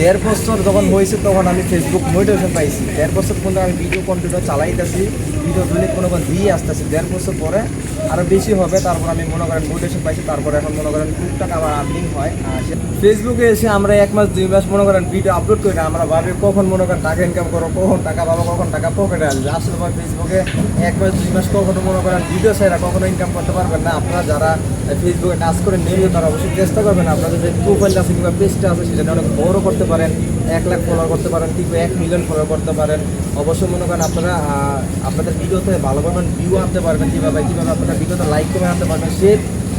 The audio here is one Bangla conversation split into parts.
দেড় বছর যখন হয়েছে তখন আমি ফেসবুক মোটিভেশন পাইছি। দেড় বছর পর্যন্ত আমি ভিডিও কম্পিউটার চালাইতেছি ভিডিও কোনো কোনো দিয়ে আসতেছি। দেড় বছর পরে আরও বেশি হবে, তারপর আমি মনে করেন মোটিভেশন পাইছি, তারপর এখন মনে করেন টুকটাক আমার আর্নিং হয়। ফেসবুকে এসে আমরা এক মাস, দুই মাস মনে করেন ভিডিও আপলোড করি না, আমরা ভাবি কখন মনে করেন টাকা ইনকাম করো কখন টাকা পাবো, কখন টাকা পকেটে আসবে। আসলে ভাই ফেসবুকে এক মাস, দুই মাস কখনো মনে করেন ভিডিও ছাড়া কখনো ইনকাম করতে পারবেন না। আপনারা যারা ফেসবুকে কাজ করে নিয়মিত, তারা অবশ্যই চেষ্টা করবেন আপনাদের যে প্রোফাইল আছে কিংবা পেজটা আছে, সেটা অনেক বড় করতে পারেন। এক লাখ ফলো করতে পারেন, কিংবা এক মিলিয়ন ফলো করতে পারেন। অবশ্যই মনে করেন আপনারা আপনাদের ভিডিওতে ভালো পরিমাণ ভিউ আনতে পারবেন, কীভাবে কীভাবে আপনারা ভিডিওতে লাইক করে আনতে পারবেন। সে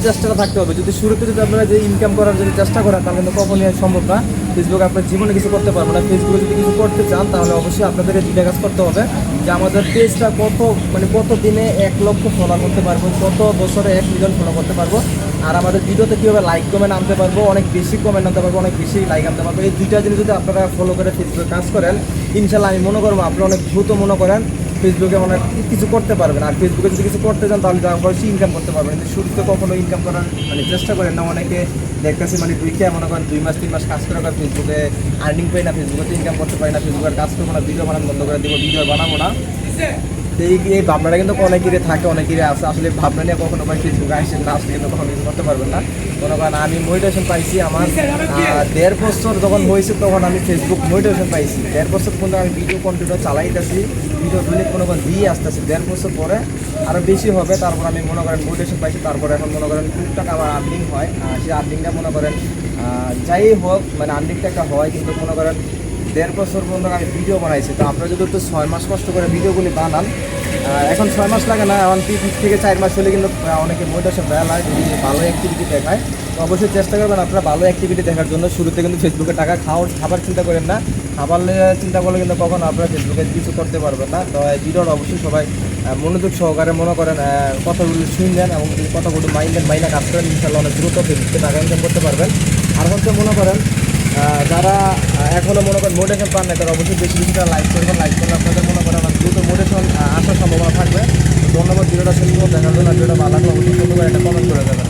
চেষ্টাটা থাকতে হবে। যদি শুরুতে যদি আপনারা যে ইনকাম করার যদি চেষ্টা করেন, তাহলে কিন্তু কখনই সম্ভব না। ফেসবুকে আপনার জীবনে কিছু করতে পারবেন না। ফেসবুকে যদি কিছু করতে চান, তাহলে অবশ্যই আপনাদের এই দুইটা কাজ করতে হবে। যে আমাদের পেজটা কত মানে কত দিনে এক লক্ষ ফলো করতে পারব, কত বছরে এক মিলিয়ন ফলো করতে পারব, আর আমাদের ভিডিওতে কীভাবে লাইক কমেন্ট আনতে পারব, অনেক বেশি কমেন্ট আনতে পারব, অনেক বেশি লাইক আনতে পারব, এই দুইটা জিনিস যদি আপনারা ফলো করে ফেসবুকে কাজ করেন ইনশাল্লাহ আমি মনে করব আপনি অনেক দ্রুত মনে করেন ফেসবুকে অনেক কিছু করতে পারবেন। আর ফেসবুকে যদি কিছু করতে চান, তাহলে তার অবশ্যই ইনকাম করতে পারবেন। কিন্তু শুরুতে কখনো ইনকাম করার মানে চেষ্টা করেন না। অনেকে দেখতেছি মানে দুই খেয়ে মনে করেন দুই মাস, তিন মাস কাজ করে ফেসবুকে আর্নিং পাই না ফেসবুকে ইনকাম করতে পারি না ফেসবুকের কাজ করব না ভিডিও বানানো বন্ধ করে দিব ভিডিও বানাবো না। এই এই ভাবনাটা কিন্তু অনেকেরই থাকে, অনেকেরই আছে। আসলে ভাবনা নিয়ে কখনো ভাই ফেসবুকে আসেন না, আসলে কিন্তু কখনো কিছু করতে পারবেন না। মনে করেন আমি মোটিভেশন পাইছি আমার দেড় বছর যখন হয়েছে তখন আমি ফেসবুক মোটিভেশন পাইছি। দেড় বছর পর্যন্ত আমি ভিডিও কন্টিনিউ চালাইতেছি ভিডিও দৈনিক কোনো কোনো দিয়ে আসতেছি। দেড় বছর পরে আরও বেশি হবে, তারপর আমি মনে করেন মোটিভেশন পাইছি। তারপরে এখন মনে করেন টুকটাক আমার আর্নিং হয়। সেই আর্নিংটা মনে করেন যাই হোক মানে আর্নিংটা একটা হয়, কিন্তু মনে করেন দেড় বছর পর্যন্ত আমি ভিডিও বানাইছি। তো আপনারা যদি একটু ছয় মাস কষ্ট করে ভিডিওগুলি বানান এখন ছয় মাস লাগে না, এখন তিন থেকে চার মাস হলে কিন্তু অনেকে মোটিভেশন দেওয়া হয়, যদি ভালো অ্যাক্টিভিটি দেখায়, তো অবশ্যই চেষ্টা করবেন আপনারা ভালো অ্যাক্টিভিটি দেখার জন্য। শুরুতে কিন্তু ফেসবুকে টাকা খাওয়ার, খাবার চিন্তা করেন না। খাবার চিন্তা করলে কিন্তু কখনো আপনারা ফেসবুকে কিছু করতে পারবেন না। তো এই ভিডিওটা অবশ্যই সবাই মনোযোগ সহকারে মনে করেন কথাগুলো শুনলেন এবং কথাগুলো মাইন্ডেন মাইন্ডে কাজ করেন ইনশাল্লাহ অনেক দ্রুত ফেসবুকে টাকা ইনকাম করতে পারবেন। আর হচ্ছে মনে করেন যারা এখনও এখনও মনে করেন মোটেশন পান না তারা অবশ্যই বেশি বেশি লাইক করবেন লাইক করলে আপনাদের মনে করেন দ্রুত মোটেশন আসার সম্ভাবনা থাকবে। ধন্যবাদ, ভিডিওটা শুনব দেখার জন্য ভিডিওটা ভালো লাগলে অবশ্যই সুন্দর একটা কমেন্ট করে দেবেন।